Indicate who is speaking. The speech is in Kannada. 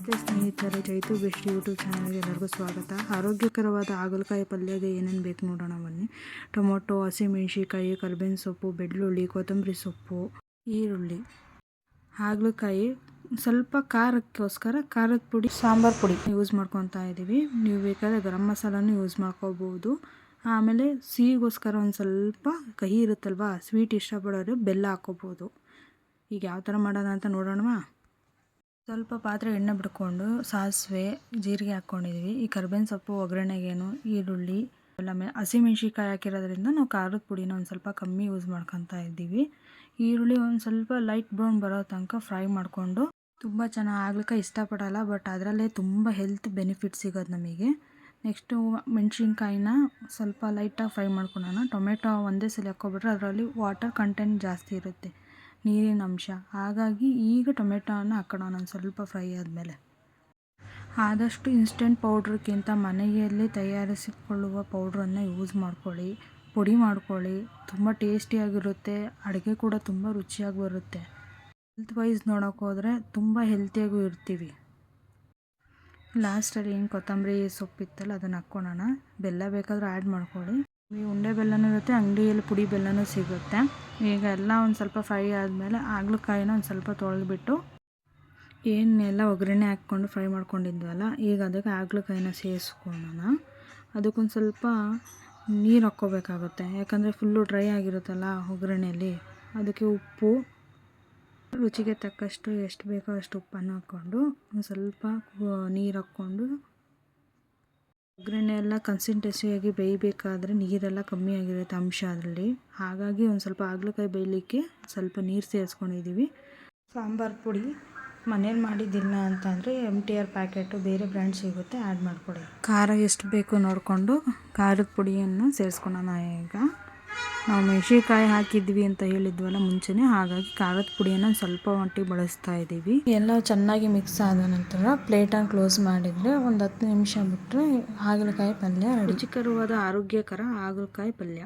Speaker 1: ನಮಸ್ತೆ ಸ್ನೇಹಿತರೆ ಚೈತು ಬೆಸ್ಟ್ ಯೂಟ್ಯೂಬ್ ಚಾನಲ್ಗೆ ಎಲ್ಲರಿಗೂ ಸ್ವಾಗತ. ಆರೋಗ್ಯಕರವಾದ ಹಾಗಲಕಾಯಿ ಪಲ್ಯಗೆ ಏನೇನು ಬೇಕು ನೋಡೋಣ ಬನ್ನಿ. ಟೊಮೊಟೊ ಹಸಿಮೆಣ್ಸಿಕಾಯಿ ಕರ್ಬೇವಿನ ಸೊಪ್ಪು, ಬೆಳ್ಳುಳ್ಳಿ, ಕೊತ್ತಂಬರಿ ಸೊಪ್ಪು, ಈರುಳ್ಳಿ, ಹಾಗಲಕಾಯಿ, ಸ್ವಲ್ಪ ಖಾರಕ್ಕೋಸ್ಕರ ಖಾರದ ಪುಡಿ, ಸಾಂಬಾರು ಪುಡಿ ಯೂಸ್ ಮಾಡ್ಕೊತಾ ಇದ್ದೀವಿ ನೀವು ಬೇಕಾದರೆ ಗರಂ ಮಸಾಲನೂ ಯೂಸ್ ಮಾಡ್ಕೋಬೋದು. ಆಮೇಲೆ ಸಿಹಿಗೋಸ್ಕರ ಒಂದು ಸ್ವಲ್ಪ ಕಹಿ ಇರುತ್ತಲ್ವಾ ಸ್ವೀಟ್ ಇಷ್ಟಪಡೋರು ಬೆಲ್ಲ ಹಾಕೋಬೋದು. ಈಗ ಯಾವ ಥರ ಮಾಡೋಣ ಅಂತ ನೋಡೋಣವಾ? ಸ್ವಲ್ಪ ಪಾತ್ರೆ ಎಣ್ಣೆ ಬಿಟ್ಕೊಂಡು ಸಾಸಿವೆ, ಜೀರಿಗೆ ಹಾಕ್ಕೊಂಡಿದ್ದೀವಿ ಈ ಕರ್ಬೇವಿನ ಸೊಪ್ಪು, ಒಗ್ಗರಣೆಗೇನು, ಈರುಳ್ಳಿ ಆಮೇಲೆ ಹಸಿಮೆಣ್ಸಿಕಾಯಿ ಹಾಕಿರೋದ್ರಿಂದ ನಾವು ಖಾರದ ಪುಡಿನ ಒಂದು ಸ್ವಲ್ಪ ಕಮ್ಮಿ ಯೂಸ್ ಮಾಡ್ಕೊತಾ ಇದ್ದೀವಿ. ಈರುಳ್ಳಿ ಒಂದು ಸ್ವಲ್ಪ ಲೈಟ್ ಬ್ರೌನ್ ಬರೋ ತನಕ ಫ್ರೈ ಮಾಡಿಕೊಂಡು ತುಂಬ ಚೆನ್ನಾಗಿ ಆಗ್ಲಿಕ್ಕೆ ಇಷ್ಟಪಡಲ್ಲ ಬಟ್ ಅದರಲ್ಲೇ ತುಂಬ ಹೆಲ್ತ್ ಬೆನಿಫಿಟ್ ಸಿಗೋದು ನಮಗೆ. ನೆಕ್ಸ್ಟು ಮೆಣಸಿನ್ಕಾಯಿನ ಸ್ವಲ್ಪ ಲೈಟಾಗಿ ಫ್ರೈ ಮಾಡ್ಕೊಳ್ಳೋಣ ಟೊಮೆಟೊ ಒಂದೇ ಸಲ ಹಾಕ್ಕೊಬಿಟ್ರೆ ಅದರಲ್ಲಿ ವಾಟರ್ ಕಂಟೆಂಟ್ ಜಾಸ್ತಿ ಇರುತ್ತೆ. ನೀರಿನ ಅಂಶ. ಹಾಗಾಗಿ ಈಗ ಟೊಮೆಟೋನ ಹಾಕೋಣ ಒಂದು ಸ್ವಲ್ಪ ಫ್ರೈ ಆದಮೇಲೆ. ಆದಷ್ಟು ಇನ್ಸ್ಟೆಂಟ್ ಪೌಡ್ರ್ಗಿಂತ ಮನೆಯಲ್ಲಿ ತಯಾರಿಸಿಕೊಳ್ಳುವ ಪೌಡ್ರನ್ನು ಯೂಸ್ ಮಾಡ್ಕೊಳ್ಳಿ. ಪುಡಿ ಮಾಡ್ಕೊಳ್ಳಿ. ತುಂಬ ಟೇಸ್ಟಿಯಾಗಿರುತ್ತೆ ಅಡುಗೆ ಕೂಡ ತುಂಬ ರುಚಿಯಾಗಿ ಬರುತ್ತೆ. ಹೆಲ್ತ್ ವೈಸ್ ನೋಡೋಕೆ ಹೋದರೆ ತುಂಬ ಹೆಲ್ತಿಯಾಗೂ ಇರ್ತೀವಿ. ಲಾಸ್ಟಲ್ಲಿ ಏನು ಕೊತ್ತಂಬರಿ ಸೊಪ್ಪಿತ್ತಲ್ಲ ಅದನ್ನು ಹಾಕ್ಕೊಳ್ಳೋಣ ಬೆಲ್ಲ ಬೇಕಾದರೆ ಆ್ಯಡ್ ಮಾಡ್ಕೊಳ್ಳಿ. ಉಂಡೆ ಬೆಲ್ಲನೂ ಇರುತ್ತೆ, ಅಂಗಡಿಯಲ್ಲಿ ಪುಡಿ ಬೆಲ್ಲನೂ ಸಿಗುತ್ತೆ. ಈಗ ಎಲ್ಲ ಒಂದು ಸ್ವಲ್ಪ ಫ್ರೈ ಆದಮೇಲೆ ಹಾಗಲಕಾಯಿನ ಒಂದು ಸ್ವಲ್ಪ ತೊಳೆದ್ಬಿಟ್ಟು ಏನೆಲ್ಲ ಒಗ್ಗರಣೆ ಹಾಕ್ಕೊಂಡು ಫ್ರೈ ಮಾಡ್ಕೊಂಡಿದ್ವಲ್ಲ, ಈಗ ಅದಕ್ಕೆ ಹಾಗಲಕಾಯಿನ ಸೇರಿಸ್ಕೊಳ್ಳೋಣ. ಅದಕ್ಕೊಂದು ಸ್ವಲ್ಪ ನೀರು ಹಾಕ್ಕೋಬೇಕಾಗುತ್ತೆ, ಯಾಕಂದರೆ ಫುಲ್ಲು ಡ್ರೈ ಆಗಿರುತ್ತಲ್ಲ ಒಗ್ಗರಣೆಯಲ್ಲಿ ಅದಕ್ಕೆ ಉಪ್ಪು, ರುಚಿಗೆ ತಕ್ಕಷ್ಟು ಎಷ್ಟು ಬೇಕೋ ಅಷ್ಟು ಉಪ್ಪನ್ನು ಹಾಕ್ಕೊಂಡು ಒಂದು ಸ್ವಲ್ಪ ನೀರು ಹಾಕ್ಕೊಂಡು ಒಗ್ಗರಣೆ ಎಲ್ಲ ಕನ್ಸಿಸ್ಟೆನ್ಸಿಯಾಗಿ ಬೇಯಬೇಕಾದ್ರೆ ನೀರೆಲ್ಲ ಕಮ್ಮಿ ಆಗಿರುತ್ತೆ ಅಂಶ ಅದರಲ್ಲಿ. ಹಾಗಾಗಿ ಒಂದು ಸ್ವಲ್ಪ ಹಾಗಲಕಾಯಿ ಬೇಯಲಿಕ್ಕೆ ಸ್ವಲ್ಪ ನೀರು ಸೇರಿಸ್ಕೊಂಡಿದ್ದೀವಿ ಸಾಂಬಾರು ಪುಡಿ ಮನೇಲಿ ಮಾಡಿದ್ದಿಲ್ಲ ಅಂತಂದರೆ ಎಂ ಟಿ ಆರ್ ಪ್ಯಾಕೆಟು ಬೇರೆ ಬ್ರ್ಯಾಂಡ್ ಸಿಗುತ್ತೆ ಆ್ಯಡ್ ಮಾಡಿಕೊಡಿ. ಖಾರ ಎಷ್ಟು ಬೇಕು ನೋಡಿಕೊಂಡು ಖಾರದ ಪುಡಿಯನ್ನು ಸೇರಿಸ್ಕೊಳ್ಳೋಣ ಈಗ. ನಾವು ಮೆಣಸಿನ್ಕಾಯಿ ಹಾಕಿದ್ವಿ ಅಂತ ಹೇಳಿದ್ವಲ್ಲ ಮುಂಚೆನೇ ಹಾಗಾಗಿ ಖಾರದ ಪುಡಿಯನ್ನು ಸ್ವಲ್ಪ ಮಟ್ಟಿಗೆ ಬಳಸ್ತಾ ಇದ್ದೀವಿ ಎಲ್ಲ ಚೆನ್ನಾಗಿ ಮಿಕ್ಸ್ ಆದ ನಂತರ ಪ್ಲೇಟನ್ನು ಕ್ಲೋಸ್ ಮಾಡಿದರೆ ಒಂದು ಹತ್ತು ನಿಮಿಷ ಬಿಟ್ಟರೆ ಹಾಗಲಕಾಯಿ ಪಲ್ಯ ರುಚಿಕರವಾದ ಆರೋಗ್ಯಕರ ಹಾಗಲಕಾಯಿ ಪಲ್ಯ.